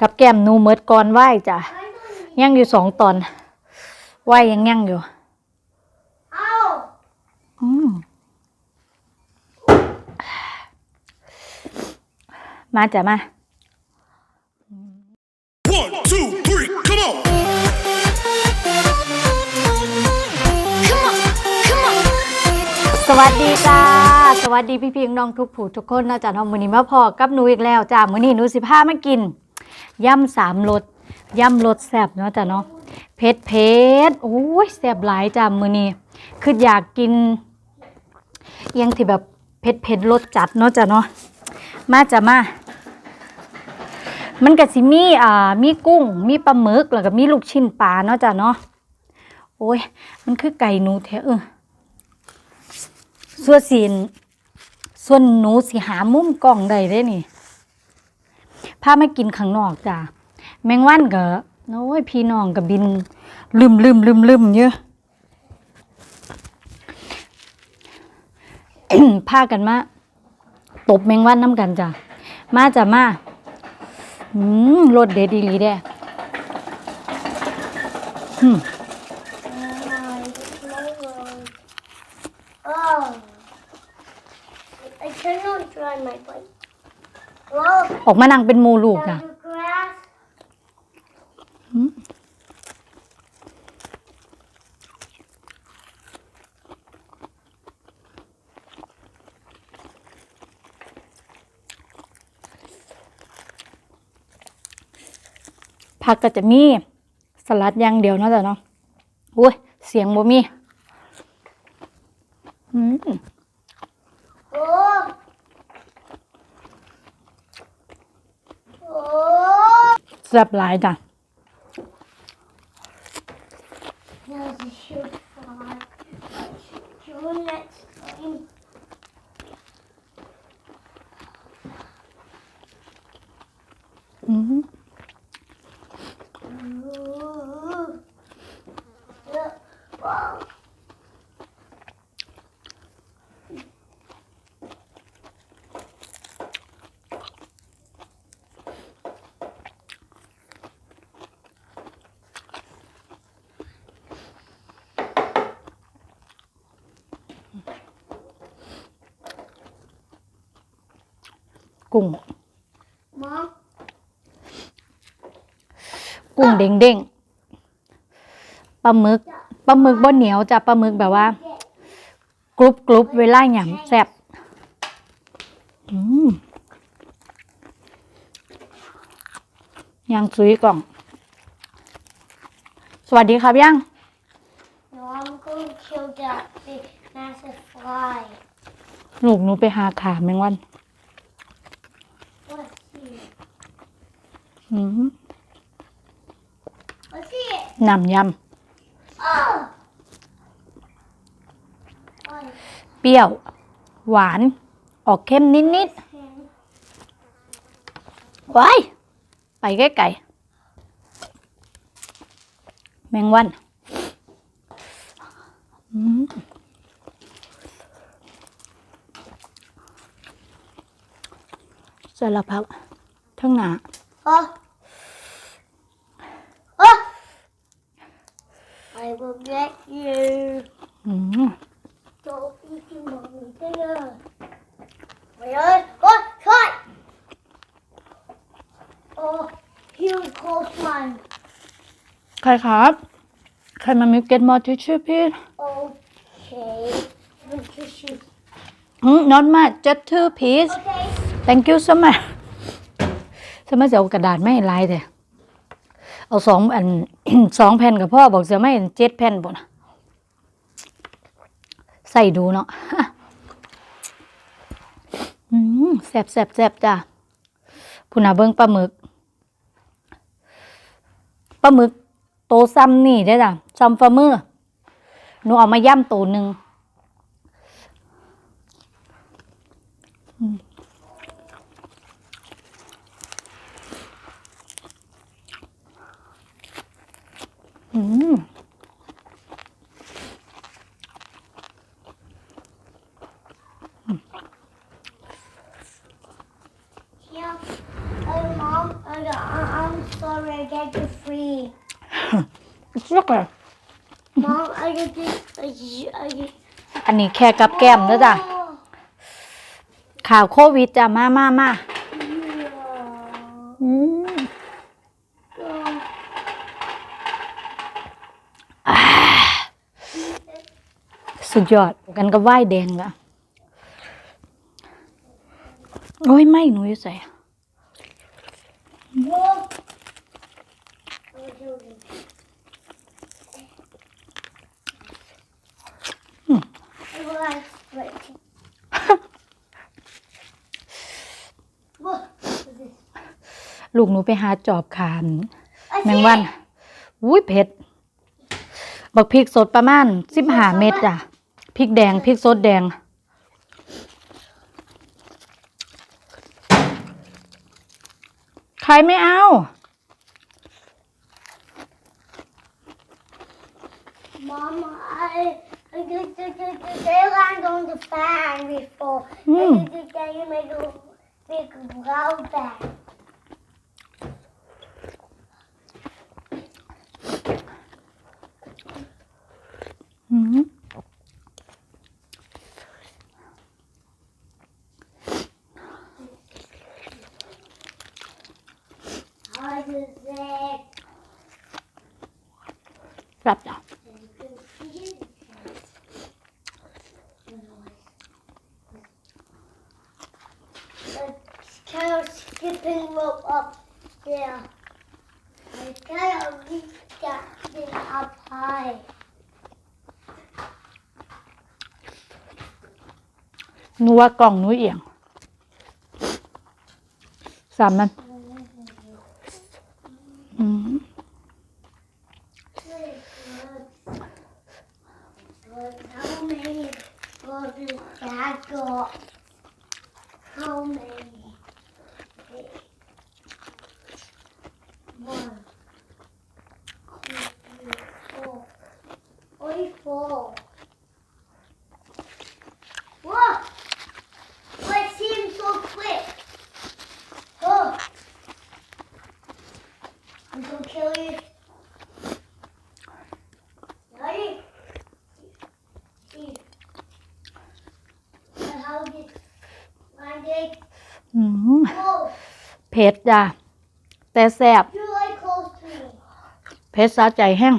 กับแก้มหนูเมิดก่อนไหวจ้ะยังอยู่สองตอนไหวยังยังอยู่เอาอืมมาจ้ะมา One, two, three, come on! come on come on สวัสดีจ้า สวัสดีพี่พี่น้องทุกผู้ทุกคนนะจ๊ะน้องมือนี้มาพอกับหนูอีกแล้วจ้ามือนี้หนูสิพามากิน ย่ำสามรสย่ำรสแซ่บเนาะจ้ะเนาะเผ็ดเผ็ดโอ้ยแซ่บหลายจ้ามือนี้คืออยากกินเอียงที่แบบเผ็ดเผ็ดรสจัดเนาะจ้ะเนาะมาจ้ะมา มันก็สิมีอ่ามีกุ้ง มีปลาหมึกแล้วก็มีลูกชิ้นปลาเนาะจ้ะเนาะโอ้ยมันคือไก่หนูแท้เออส่วนสีนส่วนหนูสิหามุมกล้องได้เด้นี่ พามากินข้างนอกจ้ะแมงวันก็โอ้ยพี่น้องก็บินลืมลืมลืมลืมเยอะพากันมาตบแมงวันน้ำกันจ้ะมาจ้ะมาอืมรสเด็ดดีหลีเด้อืม oh I cannot dry my bike ออกมานั่งเป็นมูลูกจ้ะผักก็จะมีสลัดอย่างเดียวเนาะจ้ะเนาะอุ้ย เสียงบ่มีอืม oh oh แซ่บหลายจ้ะ there's a shoot fly กุ้ง Mom, กุ้งเด้งเด้งๆปลาหมึกปลาหมึกบ่เหนียวจ้ะปลาหมึกแบบว่า กรุบกรุบเวลาหยำแซ่บอืมย่างซุยกล่อง สวัสดีครับย่าง no, I'm going to kill that big massive fly. ลูกหนูไปหาขาแมงวัน นำยำ เปรี้ยว หวาน ออกเข้มนิดๆว้าย ไปใกล้ๆแมงวันสารพัดทั้งหนา Oh. Oh. I will get you. อืม Don't eat your mommy dinner. Wait, oh, cut! Oh, huge close one. ใครครับ ใครมามิเก็ตมอทิชชู่พี่ Okay. The tissue. อืม not much just two piece Okay. thank you so much สมัยจะเอากระดาษไม่ให้ลายแต่ เอาสองอันสองแผ่นกับพ่อบอกจะไม่เจ็ดแผ่นบ่นะใส่ดูเนาะแซ่บแซ่บแซ่บจ้ะพูนาเบิ้งปลาหมึกปลาหมึกโตซ้ำนี่ได้จ้ะซ้ำฝ่ามือหนูเอามาย่ำตัวหนึ่ง อืม Yeah. Oh, mom, I got, I, I'm sorry, I get you free. It's okay Mom, I get this. I get. I get อันนี้แค่กับแก้มนะจ๊ะ Oh, ข่าวโควิดจ้ะ มามามา yeah. อืม Oh, สุดยอดกันก็ว่ายแดงละโอ้ยไม่หนูยใส่ลูกหนูไปหาจอบขานแมงวัน อุ้ยเผ็ด บักพริกสดประมาณสิบห้าเม็ดจ้ะ พริกแดงพริกสดแดง ใครไม่เอา Mama, I, I just, just, just, just they land on the fan before. Hmm. I just, just, you make a big brown bag. อืม I just said, รับจ้ะ you can see it. The kind of skipping rope up there. I kind of reach that thing up high. หนูว่ากล่ How many? One, two, three, four. Only four. Kill you. เผ็ดจ้ะแต่แซ่บเผ็ดสาใจแห้ง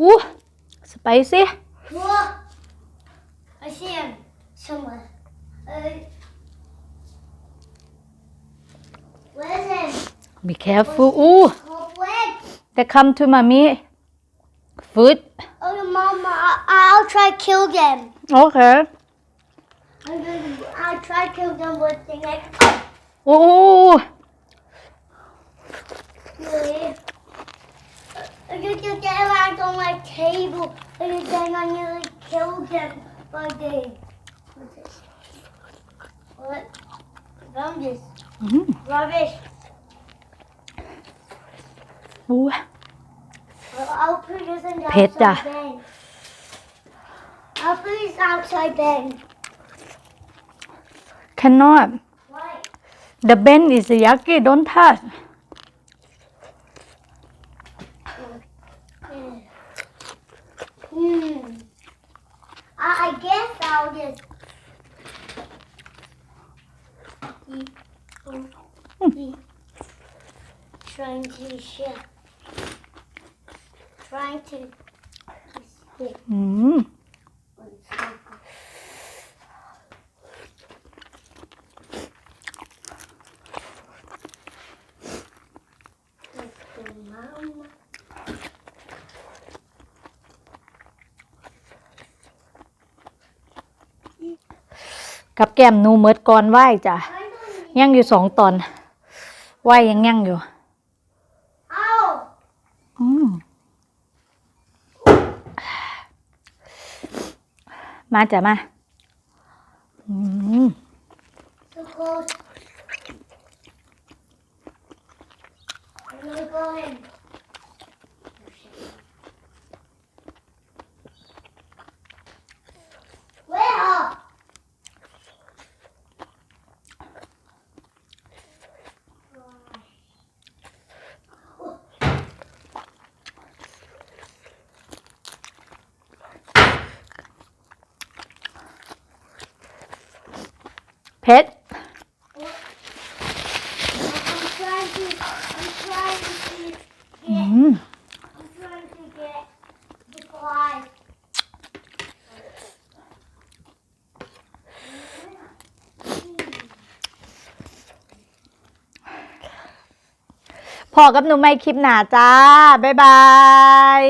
อู้สไปซี่ I see him somewhere. Uh, where's him? be careful อู้ Cobweb. they come to mommy food Oh, Mama, I, I'll try kill them. okay I'm gonna, I'll try kill them with the next. อู้ Really? I just get them on my table, and then I'm gonna kill them what? What? Rubbish. Mm. Rubbish. Ooh. Well, I'll put this in the Peta. outside bin. I'll put this outside bin. Cannot. Why? The bin is yucky, don't touch. I, I guess I'll just. Oh. Trying to share. Trying to stick กับแก้มหนูเมิดก่อนไหวจ้ะ I don't ยังอยู่สองตอนไหวยังยังอยู่ Ow! อืมมาจ้ะมา อืม So close. I'm gonna go in. Where? เผ็ด I'm trying to. I'm trying to อื get. ม I'm trying to get the fly. พอกับหนูไม่คลิปหนาจ้า บ๊ายบาย